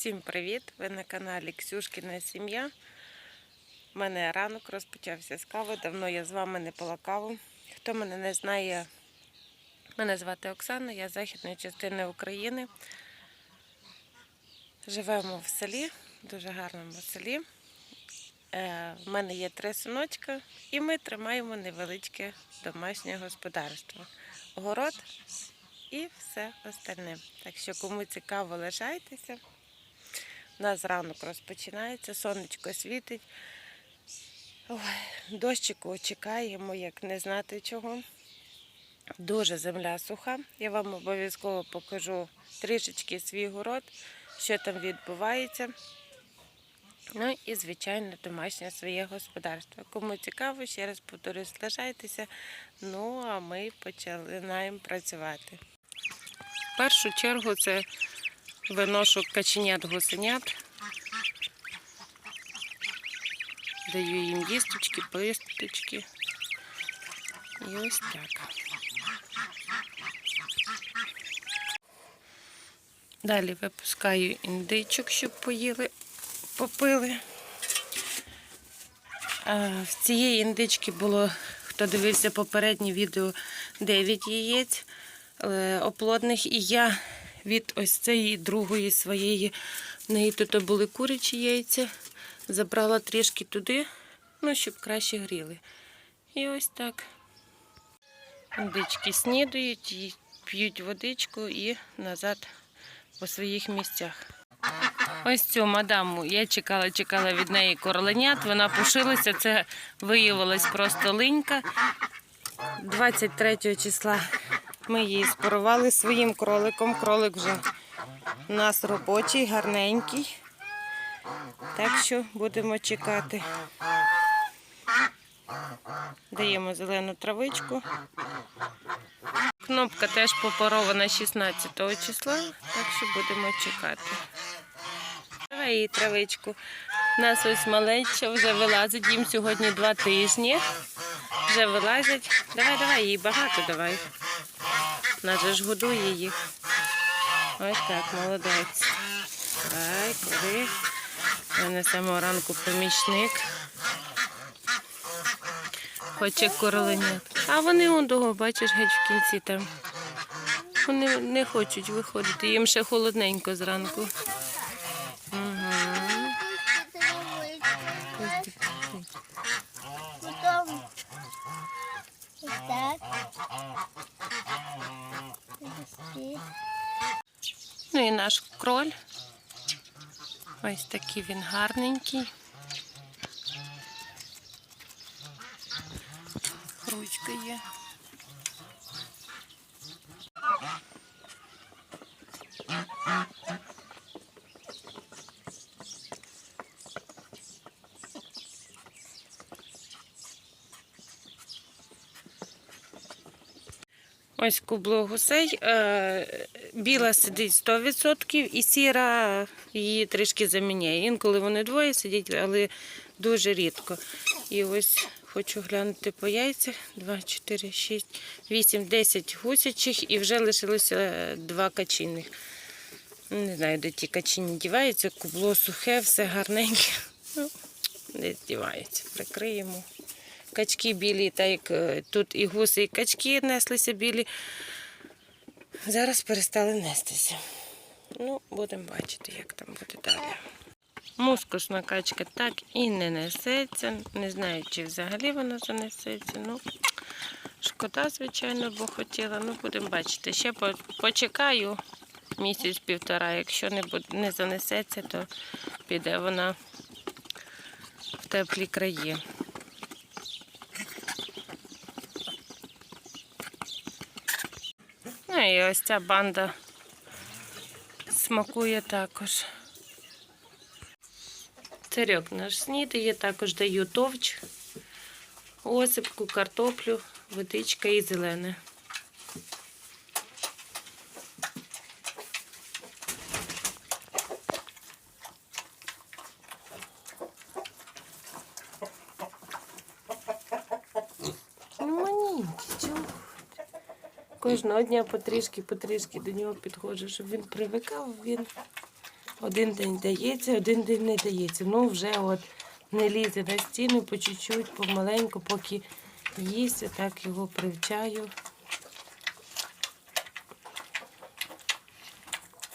Всім привіт! Ви на каналі Ксюшкіна Сім'я. У мене ранок розпочався з кави. Давно я з вами не пила каву. Хто мене не знає, мене звати Оксана, я з західної частини України. Живемо в селі, дуже гарному селі. Е, В мене є три синочка, і ми тримаємо невеличке домашнє господарство. Город і все остальне. Так що, кому цікаво, лишайтеся. У нас ранок розпочинається, сонечко світить. Дощику чекаємо, як не знати чого. Дуже земля суха. Я вам обов'язково покажу трішечки свій город, що там відбувається. Ну і, звичайно, домашнє своє господарство. Кому цікаво, ще раз повторюсь, лишайтеся. Ну, а ми починаємо працювати. В першу чергу це виношу каченят гусенят. Даю їм їсточки, писточки. І ось так. Далі випускаю індичок, щоб поїли, попили. В цієї індички було, хто дивився попереднє відео, 9 яєць е, оплодних. І я від ось цієї другої своєї, в неї тут були курячі яйця, забрала трішки туди, ну, щоб краще гріли. І ось так. Індички снідають, п'ють водичку і назад по своїх місцях. Ось цю мадаму я чекала, чекала від неї короленят. Вона пошилася. Це виявилась просто линька. 23 числа ми її спарували своїм кроликом. Кролик вже у нас робочий, гарненький. Так що будемо чекати. Даємо зелену травичку. Кнопка теж попарована 16 числа, так що будемо чекати. Давай їй травичку. У нас ось малеча вже вилазить, їм сьогодні два тижні. Вже вилазять. Давай, давай, їй багато давай. Вона ж годує їх. Ось так, молодець. Давай, клади. У мене самого ранку помічник. Хоче короленят. А вони он того, бачиш, геть в кінці там. Вони не хочуть виходити, їм ще холодненько зранку. Угу. Вот так. Ну і наш кроль. Ось такий він гарненький. Ручка є. Ось кубло гусей. Е, Біла сидить 100% і сіра її трішки заміняє. Інколи вони двоє сидять, але дуже рідко. І ось хочу глянути по яйцях. 2, 4, 6, 8, 10 гусячих і вже лишилося два качиних. Не знаю, де ті качині діваються. Кубло сухе, все гарненьке. Ну, десь дівається. Прикриємо. Качки білі, так як е, тут і гуси, і качки неслися білі. Зараз перестали нестися. Ну, будемо бачити, як там буде далі. Мускусна качка так і не несеться. Не знаю, чи взагалі вона занесеться. Ну, шкода, звичайно, бо хотіла. Ну, будемо бачити. Ще почекаю місяць-півтора. Якщо не, буде, не занесеться, то піде вона в теплі краї. Ну і ось ця банда смакує також. Царьок наш снідає, також даю товч, осипку, картоплю, водичка і зелене. Ну, маленький, чого? Кожного дня потрішки, потрішки до нього підходжу, щоб він привикав, він Один день дається, один день не дається. Ну, вже от не лізе на стіну по чуть-чуть, помаленьку, поки їсть, так його привчаю.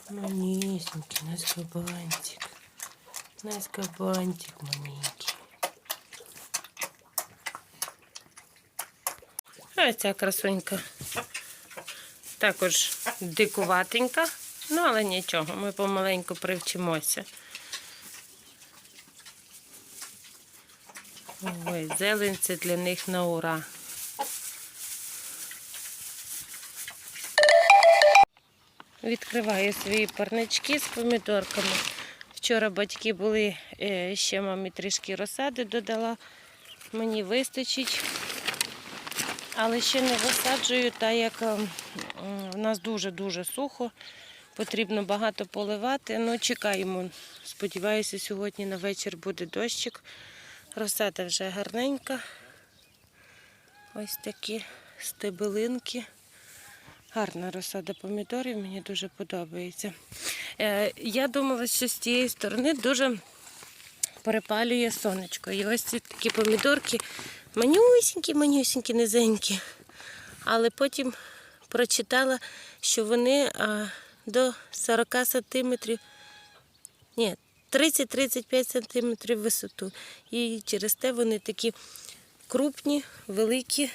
Манісенький, наш кабанчик. Наш кабанчик маленький. А ця красунька також дикуватенька, ну але нічого, ми помаленьку привчимося. Ой, зелень це для них на ура. Відкриваю свої парнички з помідорками. Вчора батьки були, е, ще мамі трішки розсади додала. Мені вистачить. Але ще не висаджую, так як ем, в нас дуже-дуже сухо. Потрібно багато поливати. Ну, чекаємо. Сподіваюся, сьогодні на вечір буде дощик. Розсада вже гарненька. Ось такі стебелинки. Гарна розсада помідорів, мені дуже подобається. Е, я думала, що з цієї сторони дуже перепалює сонечко. І ось ці такі помідорки манюсінькі, манюсінькі, низенькі. Але потім прочитала, що вони а, до 40 сантиметрів, ні, 30-35 сантиметрів висоту. І через те вони такі крупні, великі.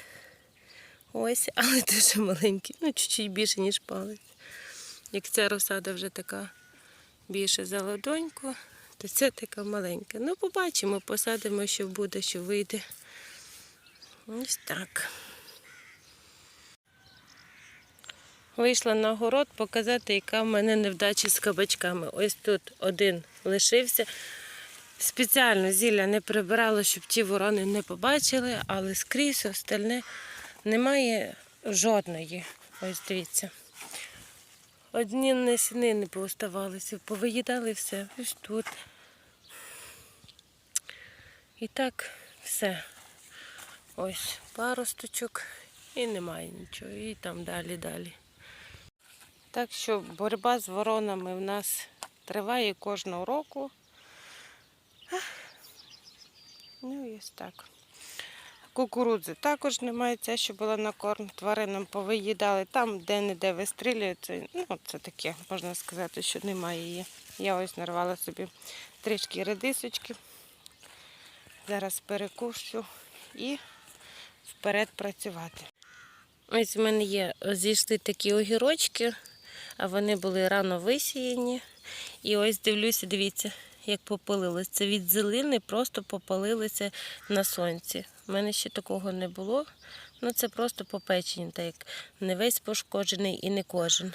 Ось, але дуже маленькі. Ну, чуть-чуть більше, ніж палець. Як ця розсада вже така більше за ладоньку, то це така маленька. Ну, побачимо, посадимо, що буде, що вийде. Ось так. Вийшла на город показати, яка в мене невдача з кабачками. Ось тут один лишився. Спеціально зілля не прибирала, щоб ті ворони не побачили, але скрізь остальне немає жодної. Ось дивіться. Одні насіни не пооставалися, повиїдали все. Ось тут. І так все. Ось паросточок і немає нічого. І там далі далі. Так що боротьба з воронами в нас триває кожного року. Ну ось так. Кукурудзи також немає, ця, що була на корм тваринам повиїдали. Там де-не-де вистрілюється. Ну, це таке, можна сказати, що немає її. Я ось нарвала собі трішки редисочки. Зараз перекушу і вперед працювати. Ось в мене є, зійшли такі огірочки, а вони були рано висіяні. І ось дивлюся, дивіться, як попалилось. Це від зелени просто попалилося на сонці. У мене ще такого не було. Ну це просто попечені, так як не весь пошкоджений і не кожен.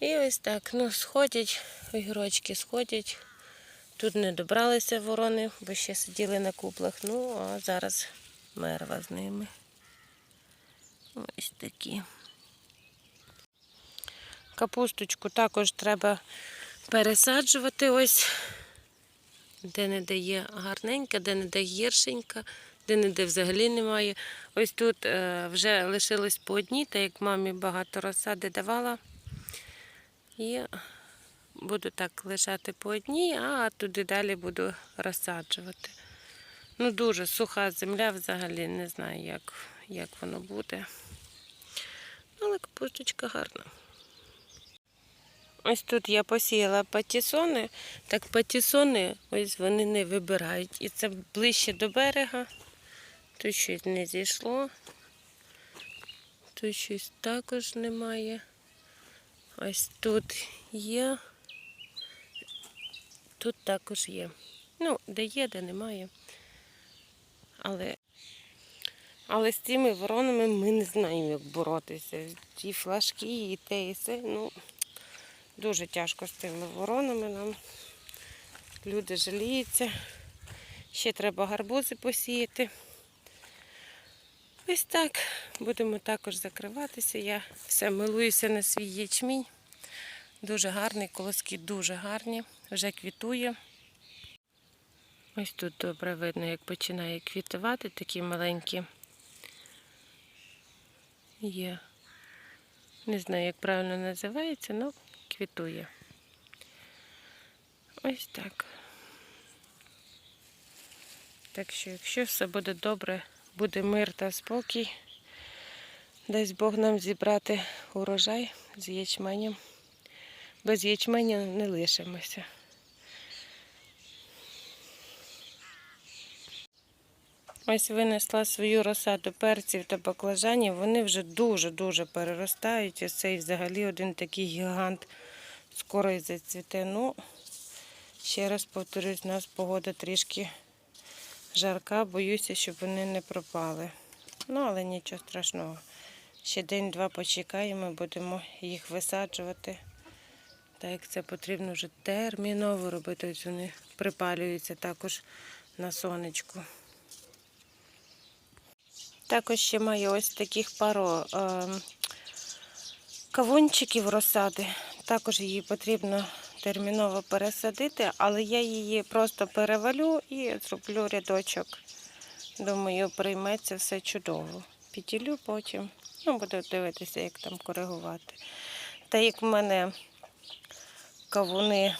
І ось так, ну, сходять, огірочки сходять. Тут не добралися ворони, бо ще сиділи на куплах. Ну, а зараз мерва з ними. Ось такі. Капусточку також треба пересаджувати. Ось де не дає гарненька, де не де гіршенька, де не де взагалі немає. Ось тут е, вже лишилось по одній, так як мамі багато розсади давала. І буду так лишати по одній, а туди далі буду розсаджувати. Ну, дуже суха земля взагалі, не знаю, як, як воно буде. Але капусточка гарна. Ось тут я посіяла патісони, так патісони ось вони не вибирають. І це ближче до берега. Тут щось не зійшло. Тут щось також немає. Ось тут є. Тут також є. Ну, де є, де немає. Але, але з цими воронами ми не знаємо, як боротися. Ті флажки і те, і все. Ну, дуже тяжко з цими воронами нам. Люди жаліються. Ще треба гарбузи посіяти. Ось так. Будемо також закриватися. Я все милуюся на свій ячмінь. Дуже гарний, колоски дуже гарні, вже квітує. Ось тут добре видно, як починає квітувати, такі маленькі є. Не знаю, як правильно називається, але квітує. Ось так. Так що, якщо все буде добре, буде мир та спокій, дасть Бог нам зібрати урожай з ячменем. Без ячменя не лишимося. Ось винесла свою розсаду перців та баклажанів. Вони вже дуже-дуже переростають. Ось цей взагалі один такий гігант скоро і зацвіте. Ну, ще раз повторюсь, у нас погода трішки жарка, боюся, щоб вони не пропали. Ну, але нічого страшного. Ще день-два почекаємо, будемо їх висаджувати. Так як це потрібно вже терміново робити. Ось вони припалюються також на сонечку. Також ще маю ось таких пару е, кавунчиків розсади. Також її потрібно терміново пересадити, але я її просто перевалю і зроблю рядочок. Думаю, прийметься все чудово. Підділю потім. Ну, буду дивитися, як там коригувати. Та як в мене кавуни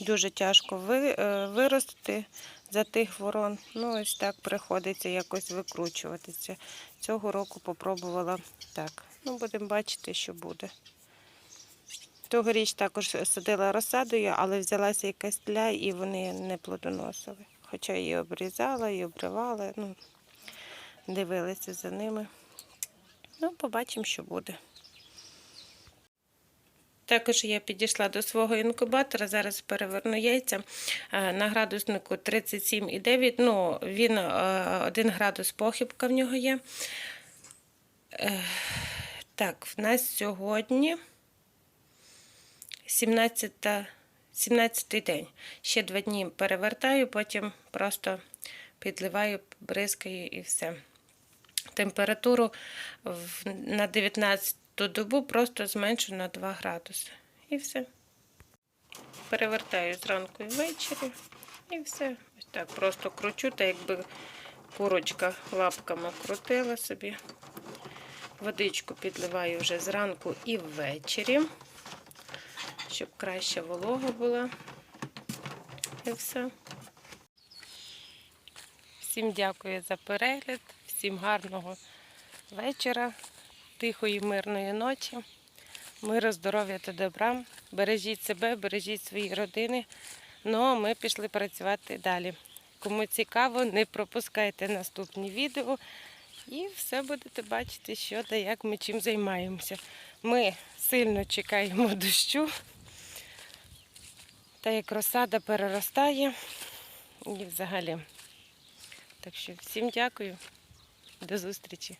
дуже тяжко е, виростити за тих ворон. Ну, ось так приходиться якось викручуватися. Цього року попробувала так. Ну, будемо бачити, що буде. Тогоріч також садила розсадою, але взялася якась тля і вони не плодоносили. Хоча її обрізала і обривала, ну, дивилися за ними. Ну, побачимо, що буде. Також я підійшла до свого інкубатора. Зараз переверну яйця Е, на градуснику 37,9. Ну, він е, 1 градус похибка в нього є. Е, Так, в нас сьогодні 17, 17 день. Ще два дні перевертаю, потім просто підливаю, бризкаю і все. Температуру на 19 добу просто зменшу на 2 градуси. І все. Перевертаю зранку і ввечері. І все. Ось так просто кручу, так якби курочка лапками крутила собі. Водичку підливаю вже зранку і ввечері, щоб краще волога була. І все. Всім дякую за перегляд, всім гарного вечора, тихої, мирної ночі, миру, здоров'я та добра. Бережіть себе, бережіть свої родини. Ну, а ми пішли працювати далі. Кому цікаво, не пропускайте наступні відео і все будете бачити, що та як ми чим займаємося. Ми сильно чекаємо дощу, та як розсада переростає і взагалі. Так що всім дякую. До зустрічі.